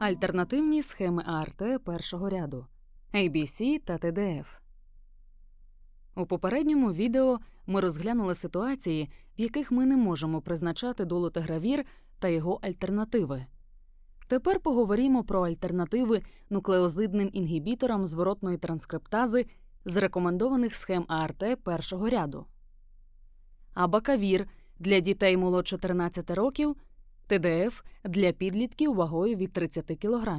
Альтернативні схеми АРТ першого ряду ABC та ТДФ. У попередньому відео ми розглянули ситуації, в яких ми не можемо призначати долутигравір та його альтернативи. Тепер поговоримо про альтернативи нуклеозидним інгібіторам зворотної транскриптази з рекомендованих схем АРТ першого ряду. Абакавір для дітей молодше 13 років, ТДФ для підлітків вагою від 30 кг.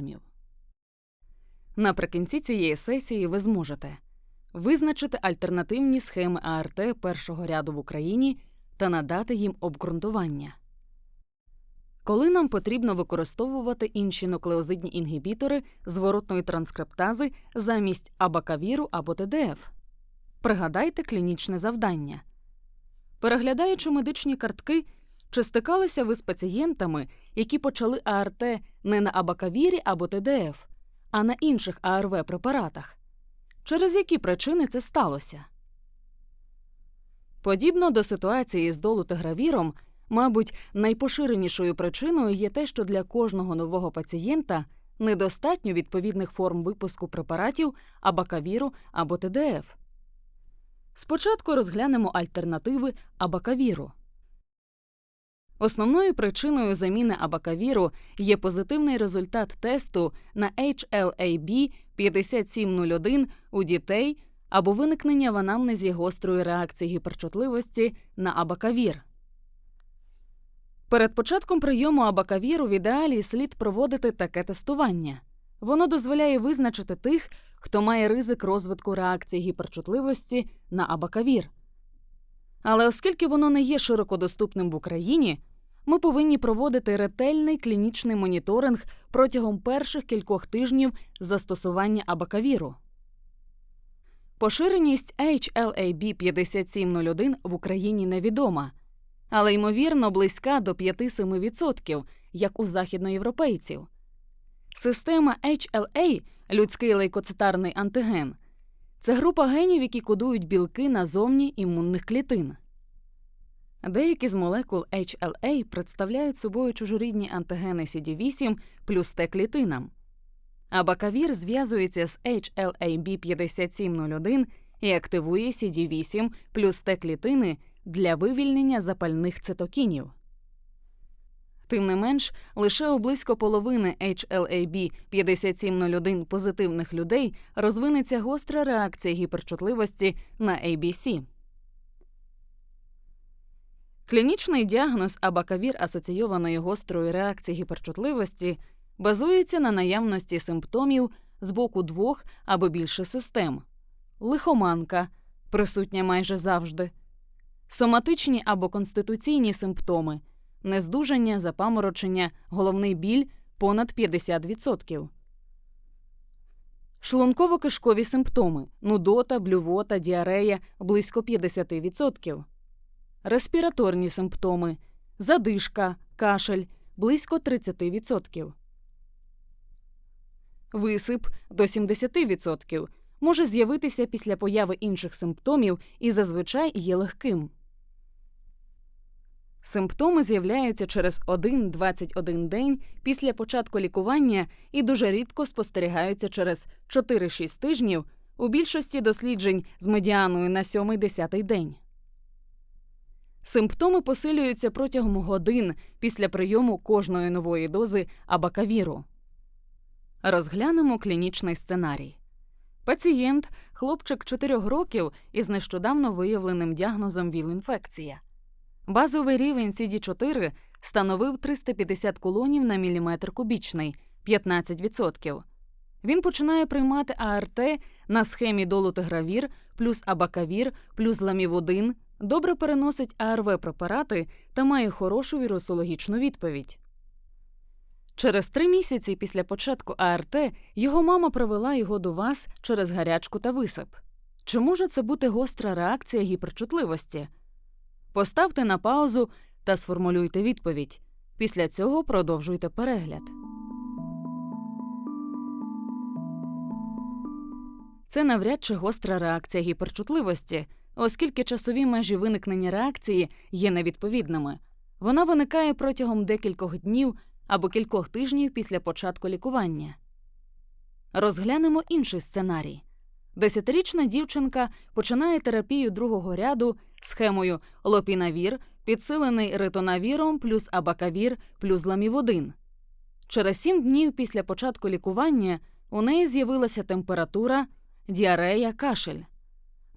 Наприкінці цієї сесії ви зможете визначити альтернативні схеми АРТ першого ряду в Україні та надати їм обґрунтування. Коли нам потрібно використовувати інші нуклеозидні інгібітори зворотної транскриптази замість абакавіру або ТДФ? Пригадайте клінічне завдання. Переглядаючи медичні картки, чи стикалися ви з пацієнтами, які почали АРТ не на абакавірі або ТДФ, а на інших АРВ препаратах? Через які причини це сталося? Подібно до ситуації з долутигравіром, мабуть, найпоширенішою причиною є те, що для кожного нового пацієнта недостатньо відповідних форм випуску препаратів абакавіру або ТДФ. Спочатку розглянемо альтернативи абакавіру. Основною причиною заміни абакавіру є позитивний результат тесту на HLA-B 5701 у дітей або виникнення в анамнезі гострої реакції гіперчутливості на абакавір. Перед початком прийому абакавіру в ідеалі слід проводити таке тестування. Воно дозволяє визначити тих, хто має ризик розвитку реакції гіперчутливості на абакавір. Але оскільки воно не є широко доступним в Україні, ми повинні проводити ретельний клінічний моніторинг протягом перших кількох тижнів застосування абакавіру. Поширеність HLA-B 5701 в Україні невідома, але ймовірно близька до 5-7%, як у західноєвропейців. Система HLA людський лейкоцитарний антиген це група генів, які кодують білки назовні імунних клітин. Деякі з молекул HLA представляють собою чужорідні антигени CD8 плюс Т-клітинам. А бакавір зв'язується з HLA-B5701 і активує CD8 плюс Т-клітини для вивільнення запальних цитокінів. Тим не менш, лише у близько половини HLA-B 5701 позитивних людей розвинеться гостра реакція гіперчутливості на ABC. Клінічний діагноз абакавір асоційованої гострої реакції гіперчутливості базується на наявності симптомів з боку двох або більше систем лихоманка, присутня майже завжди, соматичні або конституційні симптоми, нездужання, запаморочення, головний біль понад 50%. Шлунково-кишкові симптоми нудота, блювота, діарея близько 50%. Респіраторні симптоми задишка, кашель близько 30%. Висип до 70% може з'явитися після появи інших симптомів і зазвичай є легким. Симптоми з'являються через 1-21 день після початку лікування і дуже рідко спостерігаються через 4-6 тижнів у більшості досліджень з медіаною на 7-10 день. Симптоми посилюються протягом годин після прийому кожної нової дози абакавіру. Розглянемо клінічний сценарій. Пацієнт, хлопчик 4 років із нещодавно виявленим діагнозом ВІЛ-інфекція. Базовий рівень CD4 становив 350 колонів на міліметр кубічний 15%. Він починає приймати АРТ на схемі долутигравір плюс абакавір плюс ламіводин, добре переносить АРВ препарати та має хорошу вірусологічну відповідь. Через три місяці після початку АРТ його мама привела його до вас через гарячку та висип. Чи може це бути гостра реакція гіперчутливості? Поставте на паузу та сформулюйте відповідь. Після цього продовжуйте перегляд. Це навряд чи гостра реакція гіперчутливості, оскільки часові межі виникнення реакції є невідповідними. Вона виникає протягом декількох днів або кількох тижнів після початку лікування. Розглянемо інший сценарій. Десятирічна дівчинка починає терапію другого ряду схемою лопінавір, підсилений ритонавіром плюс абакавір плюс ламіводин. Через сім днів після початку лікування у неї з'явилася температура, діарея, кашель.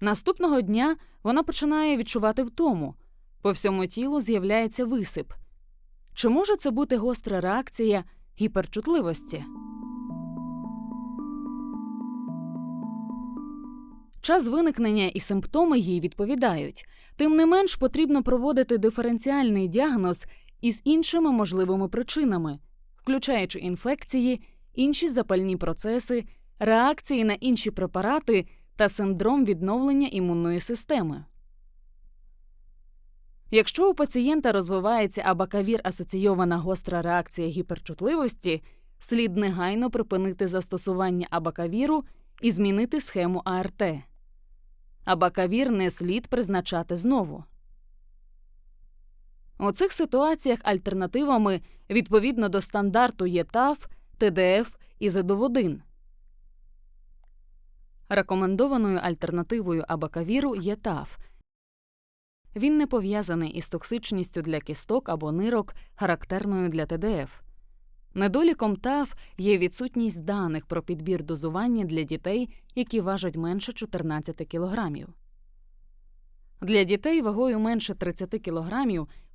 Наступного дня вона починає відчувати втому. По всьому тілу з'являється висип. Чи може це бути гостра реакція гіперчутливості? Час виникнення і симптоми їй відповідають. Тим не менш потрібно проводити диференціальний діагноз із іншими можливими причинами, включаючи інфекції, інші запальні процеси, реакції на інші препарати та синдром відновлення імунної системи. Якщо у пацієнта розвивається абакавір асоційована гостра реакція гіперчутливості, слід негайно припинити застосування абакавіру і змінити схему АРТ. Абакавір не слід призначати знову. У цих ситуаціях альтернативами відповідно до стандарту є ТАФ, ТДФ і зедоводин. Рекомендованою альтернативою абакавіру є ТАФ. Він не пов'язаний із токсичністю для кісток або нирок, характерною для ТДФ. Недоліком ТАФ є відсутність даних про підбір дозування для дітей, які важать менше 14 кг. Для дітей вагою менше 30 кг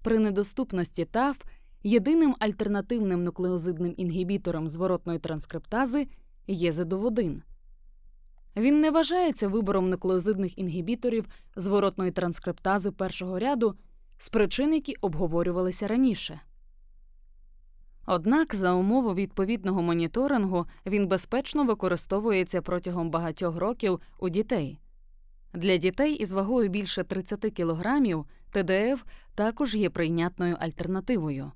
при недоступності ТАФ єдиним альтернативним нуклеозидним інгібітором зворотної транскриптази є зедоводин. Він не вважається вибором нуклеозидних інгібіторів зворотної транскриптази першого ряду з причин, які обговорювалися раніше. Однак, за умови відповідного моніторингу він безпечно використовується протягом багатьох років у дітей. Для дітей із вагою більше 30 кг ТДФ також є прийнятною альтернативою.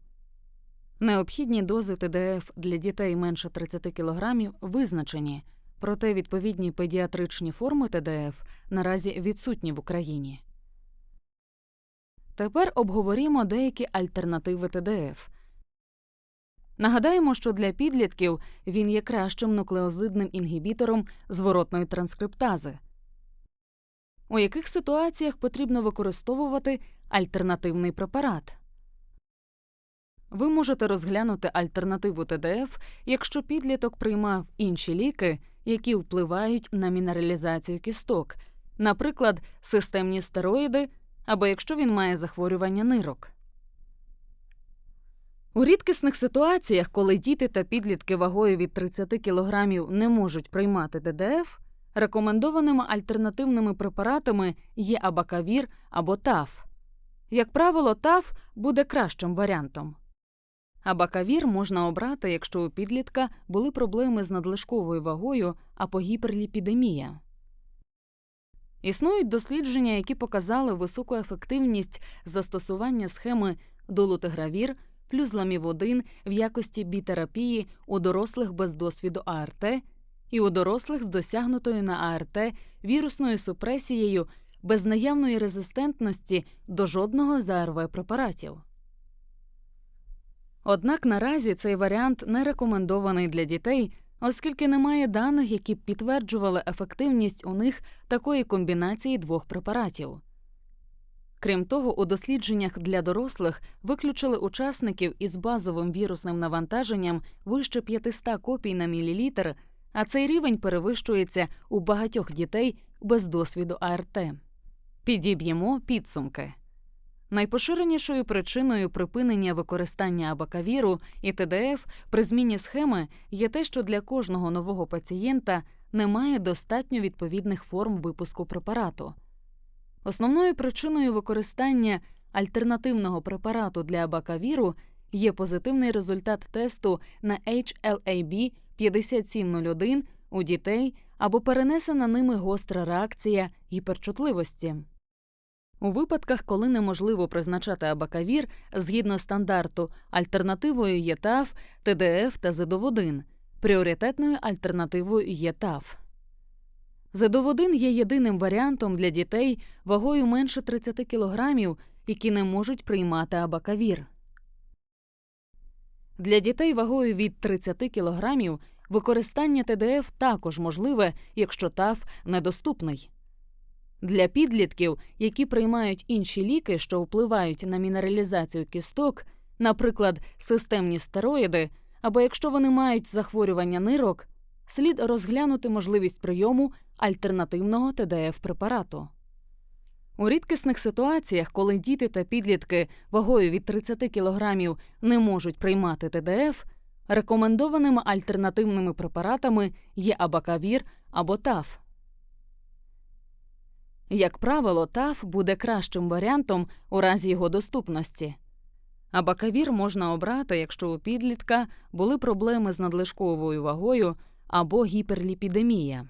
Необхідні дози ТДФ для дітей менше 30 кг визначені, проте відповідні педіатричні форми ТДФ наразі відсутні в Україні. Тепер обговорімо деякі альтернативи ТДФ. Нагадаємо, що для підлітків він є кращим нуклеозидним інгібітором зворотної транскриптази. У яких ситуаціях потрібно використовувати альтернативний препарат? Ви можете розглянути альтернативу ТДФ, якщо підліток приймав інші ліки, які впливають на мінералізацію кісток, наприклад, системні стероїди, або якщо він має захворювання нирок. У рідкісних ситуаціях, коли діти та підлітки вагою від 30 кг не можуть приймати ДДФ, рекомендованими альтернативними препаратами є абакавір або ТАФ. Як правило, ТАФ буде кращим варіантом. Абакавір можна обрати, якщо у підлітка були проблеми з надлишковою вагою або гіперліпідемія. Існують дослідження, які показали високу ефективність застосування схеми долутигравір плюс ламіводин в якості бітерапії у дорослих без досвіду АРТ і у дорослих з досягнутою на АРТ вірусною супресією без наявної резистентності до жодного з АРВ препаратів. Однак наразі цей варіант не рекомендований для дітей, оскільки немає даних, які б підтверджували ефективність у них такої комбінації двох препаратів. Крім того, у дослідженнях для дорослих виключили учасників із базовим вірусним навантаженням вище 500 копій на мілілітр, а цей рівень перевищується у багатьох дітей без досвіду АРТ. Підіб'ємо підсумки. Найпоширенішою причиною припинення використання абакавіру і ТДФ при зміні схеми є те, що для кожного нового пацієнта немає достатньо відповідних форм випуску препарату. Основною причиною використання альтернативного препарату для абакавіру є позитивний результат тесту на HLA-B 5701 у дітей або перенесена ними гостра реакція гіперчутливості. У випадках, коли неможливо призначати абакавір згідно стандарту, альтернативою є ТАФ, ТДФ та зедоводин, пріоритетною альтернативою є ТАФ. Зедоводин є єдиним варіантом для дітей вагою менше 30 кг, які не можуть приймати абакавір. Для дітей вагою від 30 кг використання ТДФ також можливе, якщо ТАФ недоступний. Для підлітків, які приймають інші ліки, що впливають на мінералізацію кісток, наприклад, системні стероїди, або якщо вони мають захворювання нирок, слід розглянути можливість прийому альтернативного ТДФ препарату. У рідкісних ситуаціях, коли діти та підлітки вагою від 30 кг не можуть приймати ТДФ, рекомендованими альтернативними препаратами є абакавір або ТАФ. Як правило, ТАФ буде кращим варіантом у разі його доступності. А бакавір можна обрати, якщо у підлітка були проблеми з надлишковою вагою або гіперліпідемія.